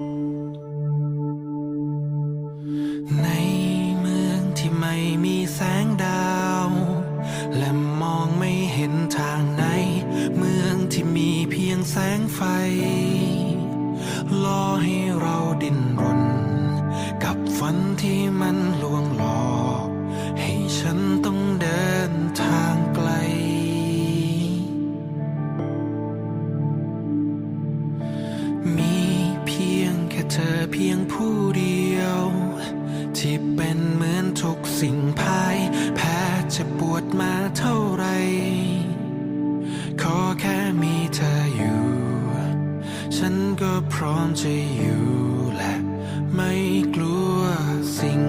ในเมืองที่ไม่มีแสงดาว และมองไม่เห็นทางไหน เมืองที่มีเพียงแสงไฟรอให พร้อมจะอยู่และไม่กลัวสิ่ง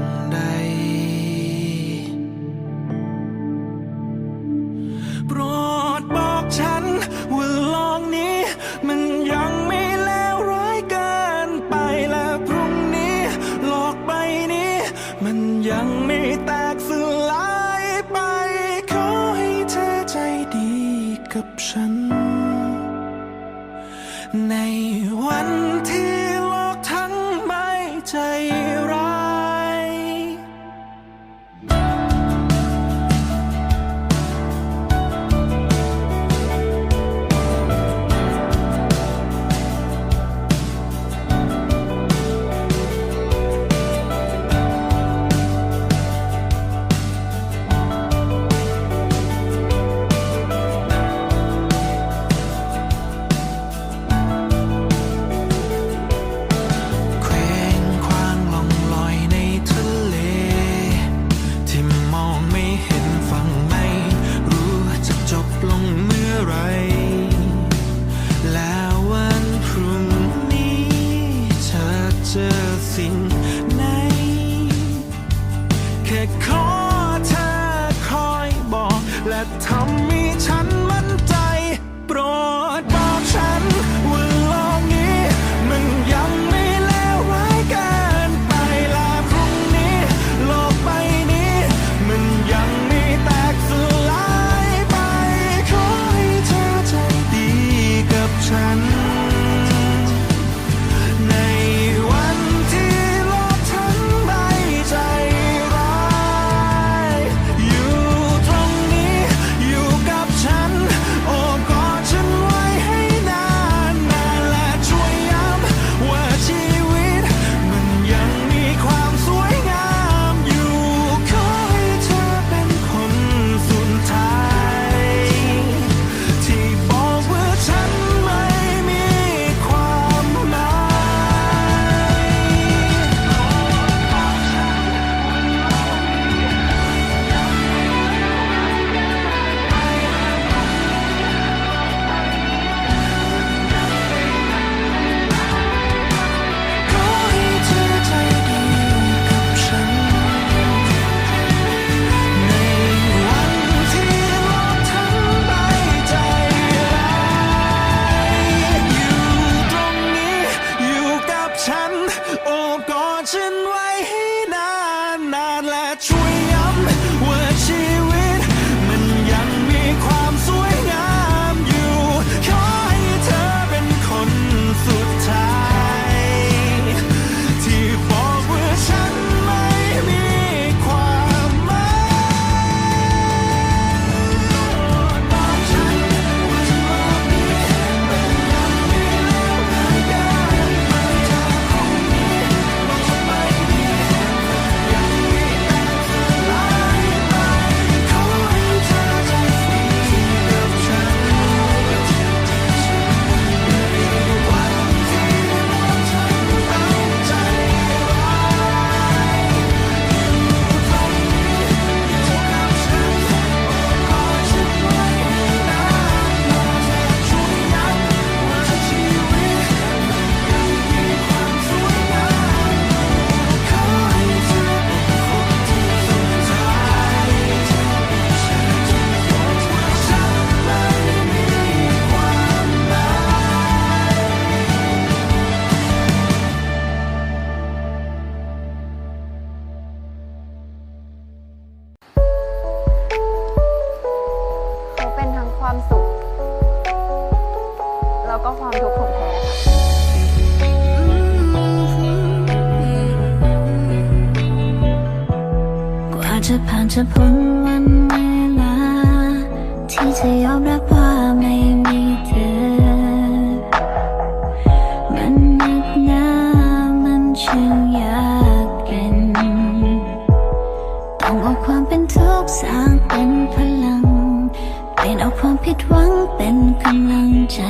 เป็นกำลังใจ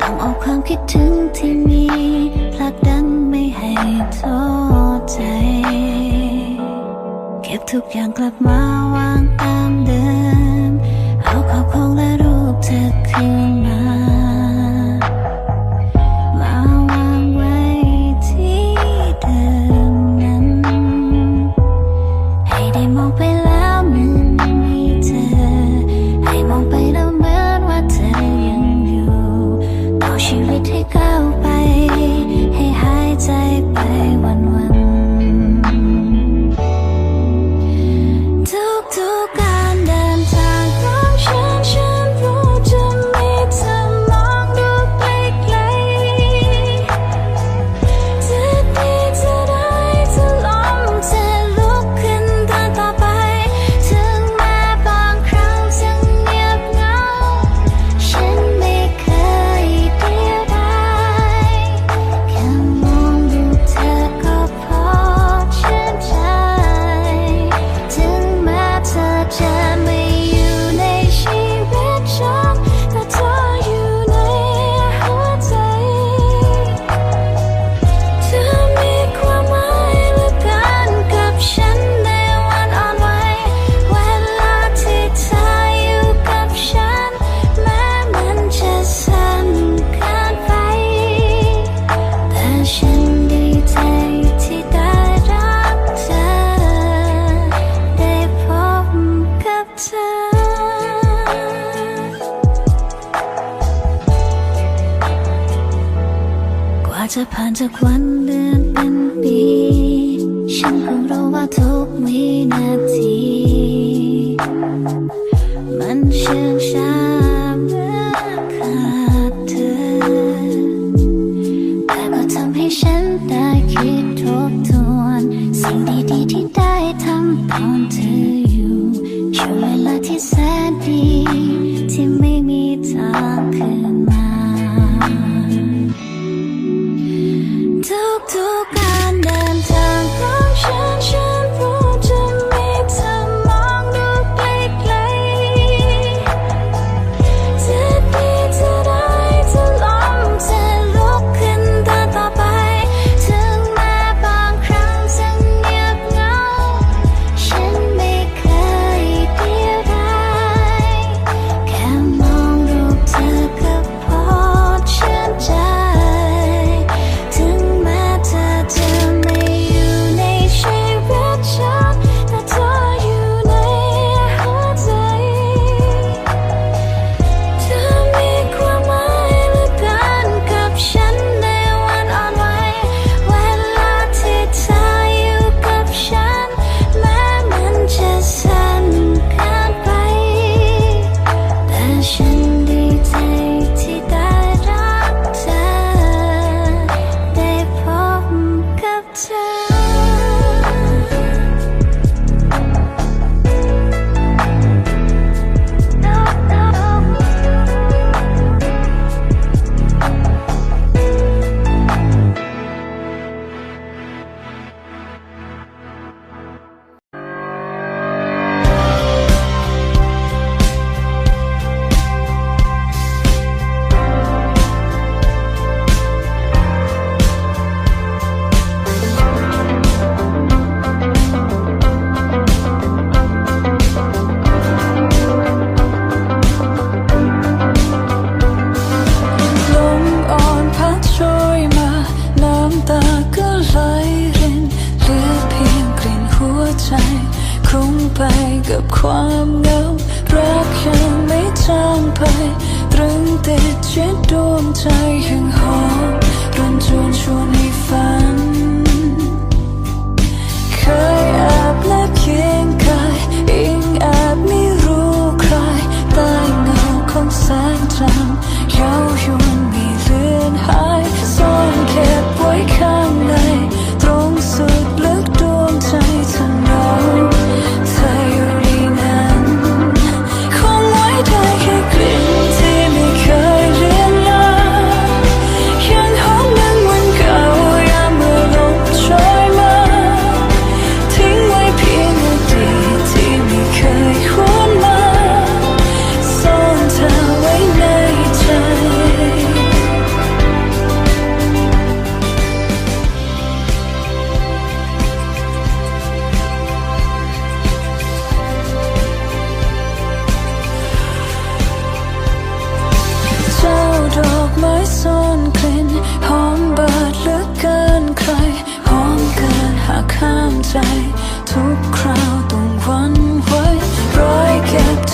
ต้องเอาความคิดถึงที่มีผลักดันไม่ให้ท้อใจ เก็บทุกอย่างกลับมาวางตามเดิม เอาข้าวของและรูปเธอคืนมา จะผ่านจากวันเดือนเป็นปี ฉันคงรู้ว่าทุกวินาที มันเชื่อช้า 都。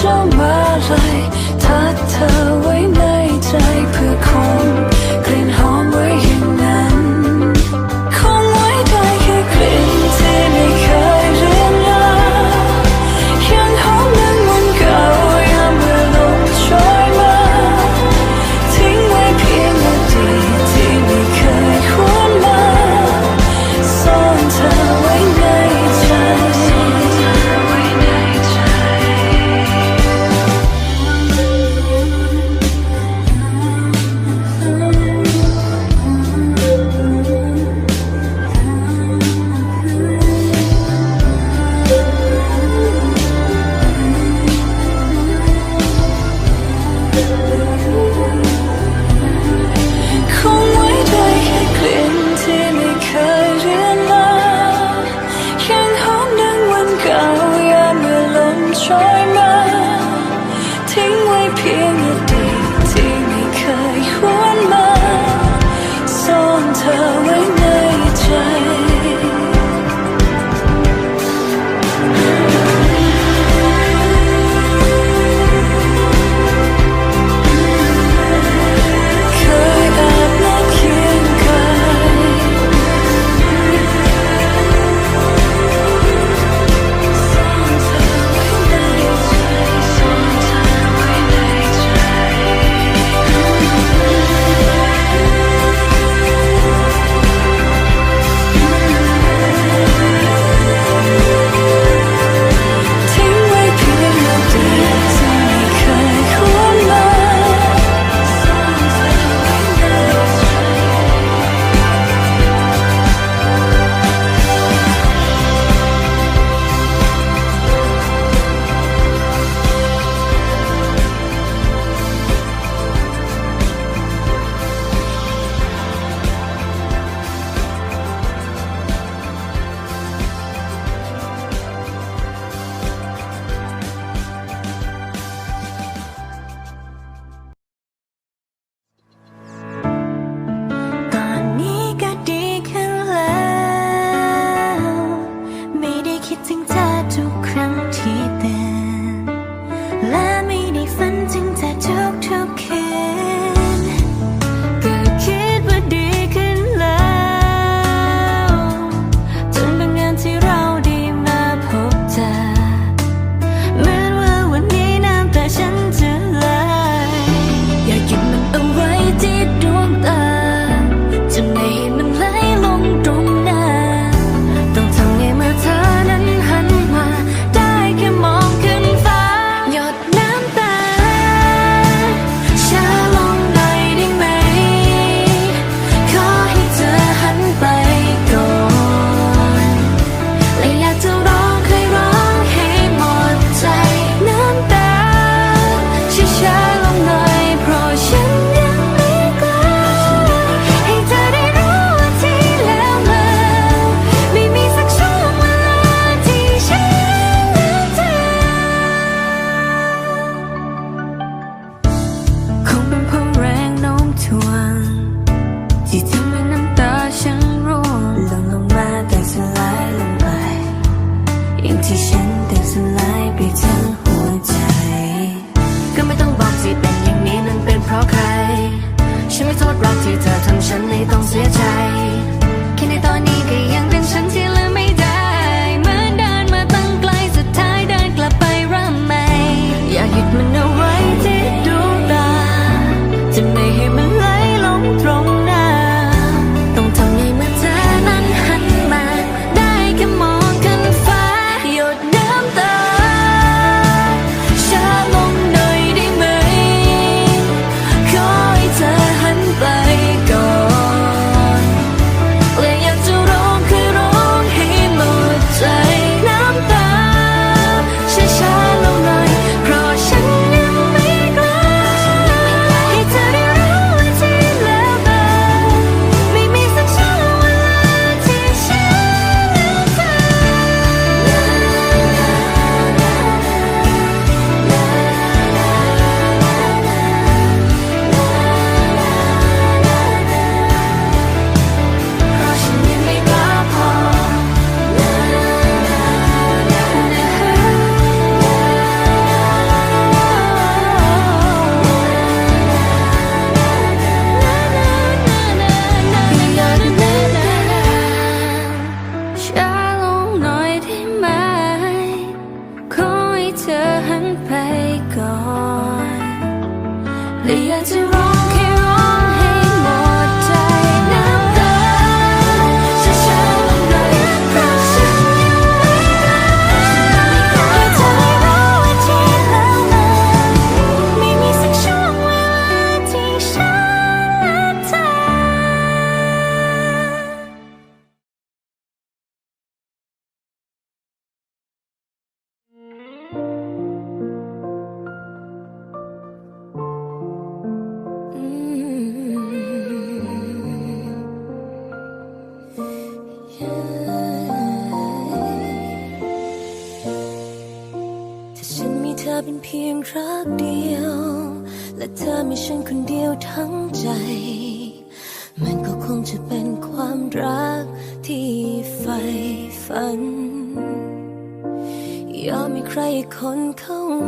จะมาเลยถ้าเธอ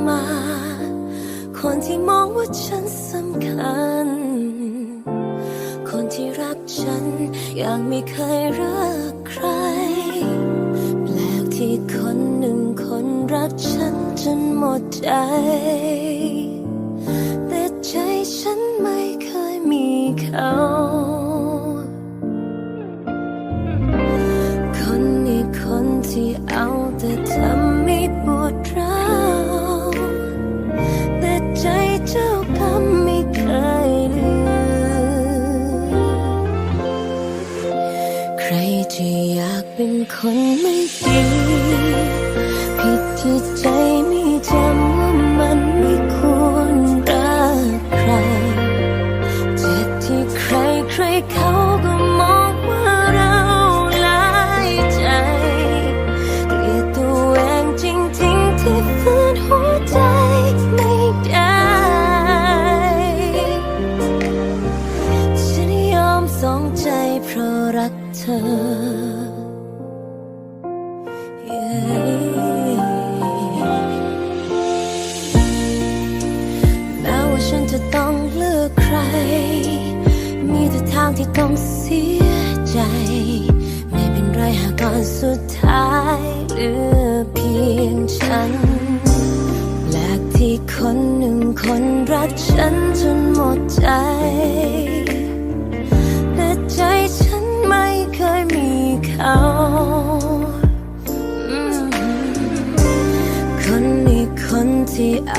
มา คนที่มองว่าฉันสำคัญ คนที่รักฉันอย่างไม่เคยรักใคร แปลกที่คนหนึ่งคนรักฉันจนหมดใจ แต่ใจฉันไม่เคยมีเขา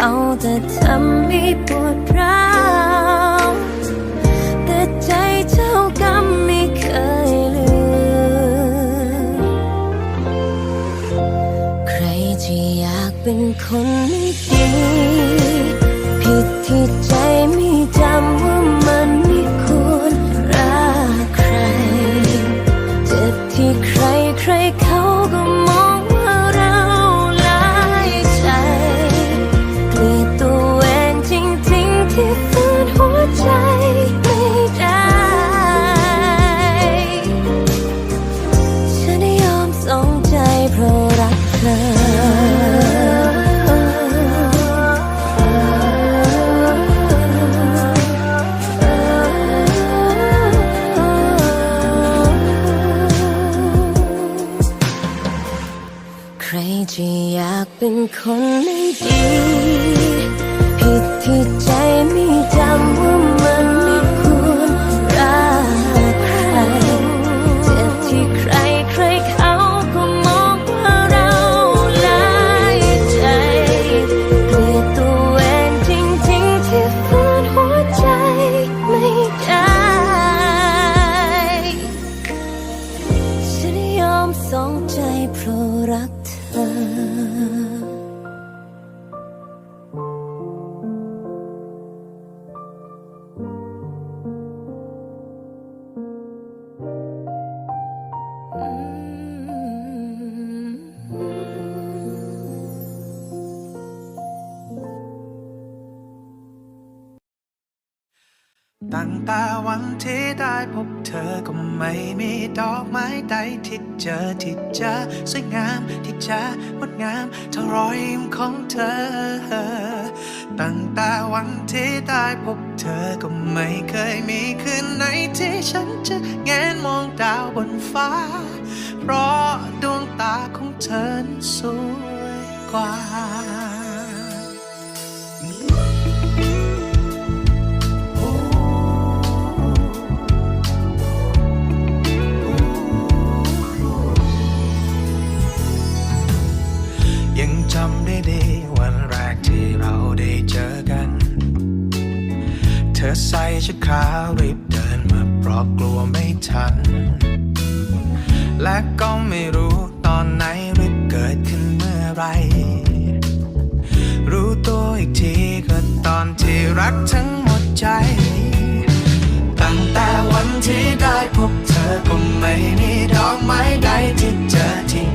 เอาแต่ทำให้ปวดร้าว เพราะรักเธอ ตาวันที่ได้พบเธอก็ไม่มีดอกไม้ใดที่เจอที่จะสวยงามที่จะงดงามเท่ารอยยิ้มของเธอ ตั้งแต่วันที่ได้พบเธอก็ไม่เคยมีคืนไหนที่ฉันจะแงนมองดาวบนฟ้า เพราะดวงตาของเธอสวยกว่าีวันแรกที่เราได้เจอกัน เธอใส่ชุดขาวรีบเดินมาเพราะกลัวไม่ทัน และก็ไม่รู้ตอนไหนหรือเกิดขึ้นเมื่อไร รู้ตัวอีกทีก็ตอนที่รักทั้งหมดใจ ตั้งแต่วันที่ได้พบเธอก็ไม่มีดอกไม้ใดที่เจอที่